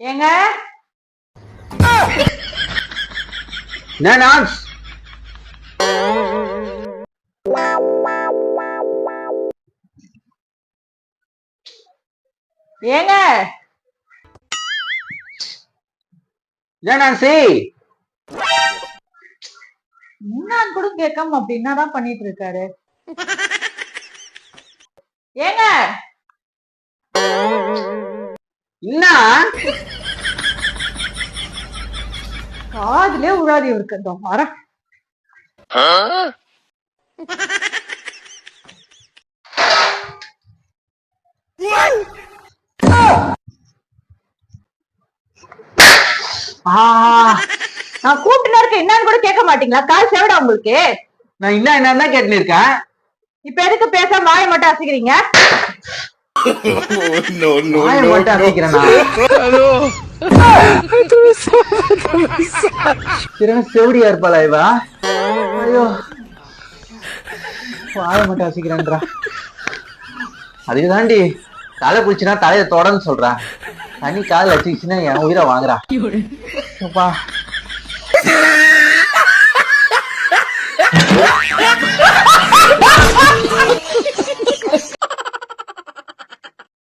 ஏங்க? டான்ஸ் ஏங்க? டான்ஸி என்னன்னு கூட கேட்காம அப்படி என்னதான் பண்ணிட்டு இருக்காரு? ஏங்க? என்ன? காதுலயே உழாதி இருக்கு இதோ வரேன். ஆ, நான் கூப்பிட்டுனா இருக்க என்னன்னு கூட கேட்க மாட்டீங்களா? கால் செவிடா உங்களுக்கு? நான் என்ன என்ன கேட்டுன்னு இருக்கேன். இப்ப எதுக்கு பேசாம வாயை மட்டும் அசைக்கிறீங்க? வாயை மட்டும் அசைக்கிறேனா? திறன செவடியா இருப்பாளா இவா? ஐயோ. வாயை மட்டும் அசைக்கிறேன்றா. அதுக்கு தாண்டி தலை குளிச்சுனா தலையை தொடன்னு சொல்றா. தண்ணி கால் வச்சுக்கிச்சுன்னா என் உயிரை வாங்குறா. அப்பா.